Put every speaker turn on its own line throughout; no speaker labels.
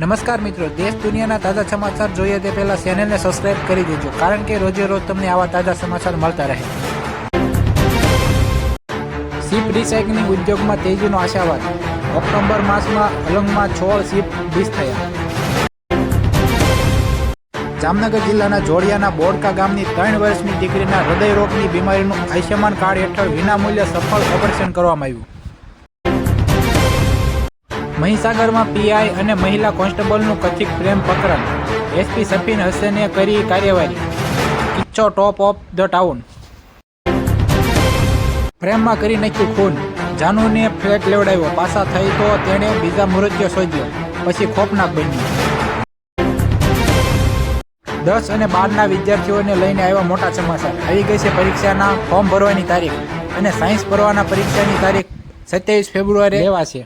નમસ્કાર મિત્રો, દેશ દુનિયાના તાજા સમાચાર જોઈએ તે પહેલા ચેનલને સબસ્ક્રાઇબ કરી દેજો, કારણ કે રોજે રોજ તમને આવા તાજા સમાચાર મળતા રહે. શિપ રિસાયકલિંગ ઉદ્યોગમાં તેજીનો આશાવાદ. ઓક્ટોબર માસમાં અલંગમાં છોડ શિપ ડીશ થયા. જામનગર જિલ્લાના જોડિયાના બોડકા ગામની ત્રણ વર્ષની દીકરીના હૃદય રોગની બીમારીનું આયુષ્યમાન કાર્ડ હેઠળ વિનામૂલ્ય સફળ ઓપરેશન કરવામાં આવ્યું. મહીસાગરમાં પીઆઈ અને મહિલા કોન્સ્ટેબલનું કથિત પ્રેમ પ્રકરણ એસપી સફીન હસેને કરી કાર્યવાહી. કિચ્છો ટોપ ઓફ ધ ટાઉન. પ્રેમમાં કરી નાખ્યું ખૂન. જાનુને ફ્લેટ લેવડાવ્યો. પાછા થઈ તો તેણે બીજા મૃત્યુ શોધ્યો. પછી ખોફનાક બન્યું. દસ અને બારના વિદ્યાર્થીઓને લઈને આવ્યા મોટા સમાચાર. આવી ગઈ છે પરીક્ષાના ફોર્મ ભરવાની તારીખ. અને સાયન્સ ભરવાના પરીક્ષાની તારીખ સત્યાવીસ ફેબ્રુઆરી લેવા છે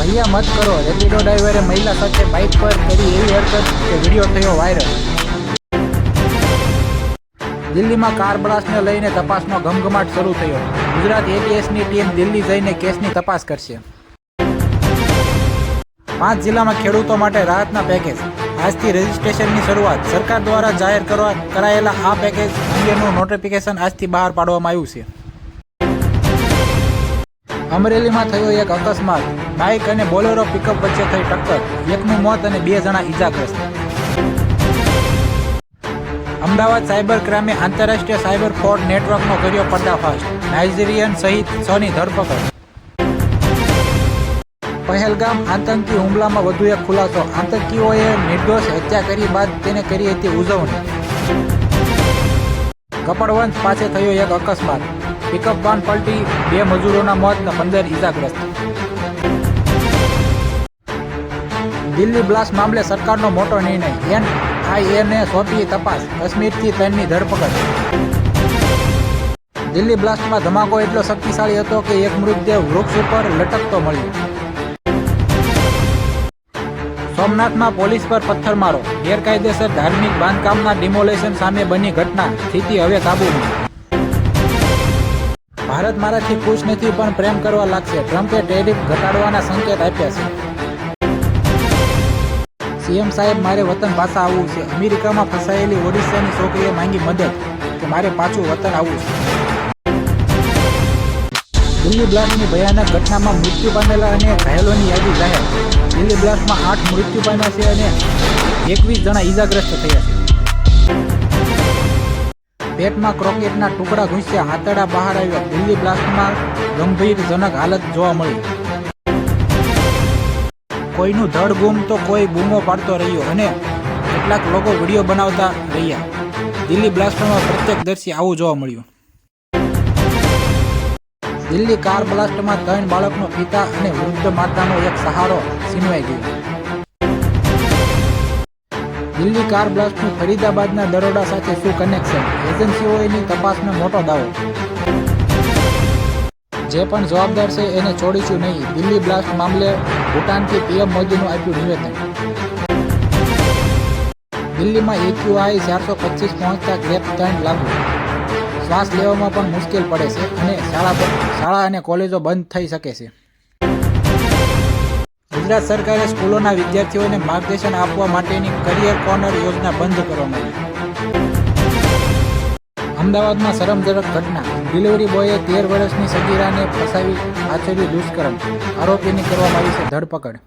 ભૈયા મત કરો. રેપિડો ડ્રાઈવરે મહિલા સાથે બાઇક પર કરી એવી હરકત કે વીડિયો થયો વાયરલ દિલ્હીમાં કાર બ્લાસ્ટને લઈને તપાસનો ગમગમાટ શરૂ થયો. ગુજરાત એટીએસની ટીમ દિલ્હી જઈને કેસની તપાસ કરશે. પાંચ જિલ્લામાં ખેડૂતો માટે રાહતના પેકેજ આજથી રજીસ્ટ્રેશનની શરૂઆત. સરકાર દ્વારા જાહેર કરવા કરાયેલા આ પેકેજ અંગેનું નોટિફિકેશન આજથી બહાર પાડવામાં આવ્યું છે. અમરેલીમાં થયો એક અકસ્માત. બાઇક અને બોલેરો પિકઅપ વચ્ચે થઈ ટક્કર. એકનું મોત અને બે જણા ઈજાગ્રસ્ત. અમદાવાદ સાયબર ક્રાઇમે આંતરરાષ્ટ્રીય સાયબર ફ્રોડ નેટવર્કનો કર્યો પર્દાફાશ. નાઇજીરિયન સહિત છની ધરપકડ. પહેલગામ આતંકી હુમલામાં વધુ એક ખુલાસો. આતંકીઓએ નિર્દોષ હત્યા કરી બાદ તેને કરી હતી ઉજવણી. કપડવંશ પાસે થયો એક અકસ્માત. પિકઅપ વાન પલટી બે મજૂરોના મોત પંદર ઇજાગ્રસ્ત દિલ્હી બ્લાસ્ટ મામલે સરકારનો મોટો નિર્ણય. એનઆઈએને સોંપી તપાસ. કાશ્મીરથી તેમની ધરપકડ. દિલ્હી બ્લાસ્ટમાં ધમાકો એટલો શક્તિશાળી હતો કે એક મૃતદેહ વૃક્ષ ઉપર લટકતો મળ્યો. સોમનાથમાં પોલીસ પર પથ્થરમારો ગેરકાયદેસર ધાર્મિક બાંધકામના ડિમોલેશન સામે બની ઘટના. સ્થિતિ હવે કાબૂમાં ભારત મારાથી ખુશ નથી, પણ પ્રેમ કરવા લાગશે. ટ્રમ્પે ટેરિફ ઘટાડવાના સંકેત આપ્યા છે. સીએમ સાહેબ, મારે વતન પાછા આવવું છે. અમેરિકામાં ફસાયેલી ઓડિશાની છોકરીએ માંગી મદદ કે મારે પાછું વતન આવવું છે. દિલ્હી બ્લાસ્ટની ભયાનક ઘટનામાં મૃત્યુ પામેલા અને ઘાયલોની યાદી જાહેર. દિલ્હી બ્લાસ્ટમાં આઠ મૃત્યુ પામ્યા છે અને એકવીસ જણા ઈજાગ્રસ્ત થયા છે. પેટમાં ક્રોકેટના ટુકડા ઘૂસ્યા, હાથડા બહાર આવ્યા. દિલ્હી બ્લાસ્ટમાં ગંભીરજનક હાલત જોવા મળી. કોઈનું ધડ ગુમ તો કોઈ બૂમો પાડતો રહ્યો અને કેટલાક લોકો વીડિયો બનાવતા રહ્યા. દિલ્હી બ્લાસ્ટમાં પ્રત્યક્ષદર્શી આવું જોવા મળ્યું. દિલ્હી કાર બ્લાસ્ટમાં ત્રણ બાળકનો પિતા અને વૃદ્ધ માતાનો એક સહારો છીનવાઈ ગયો. દિલ્હી કાર બ્લાસ્ટનું ફરીદાબાદના દરોડા સાથે શું કનેક્શન એજન્સીઓની તપાસનો મોટો દાવો. જે પણ જવાબદાર છે એને છોડીશું નહીં. દિલ્હી બ્લાસ્ટ મામલે ભૂટાનથી પીએમ મોદીનું આપ્યું નિવેદન. દિલ્હીમાં એક્યુઆઈ ચારસો પચીસ પહોંચતા ગ્રેપ દંડ લાગુ. શ્વાસ લેવામાં પણ મુશ્કેલ પડે છે અને શાળા શાળા અને કોલેજો બંધ થઈ શકે છે. ગુજરાત સરકારે સ્કૂલોના વિદ્યાર્થીઓને માર્ગદર્શન આપવા માટેની કરિયર કોર્નર યોજના બંધ કરવામાં આવી. અમદાવાદમાં શરમજનક ઘટના. ડિલિવરી બોયે તેર વર્ષની સગીરાને ફસાવી, આચર્યું દુષ્કર્મ. આરોપીની કરવામાં આવી છે ધરપકડ.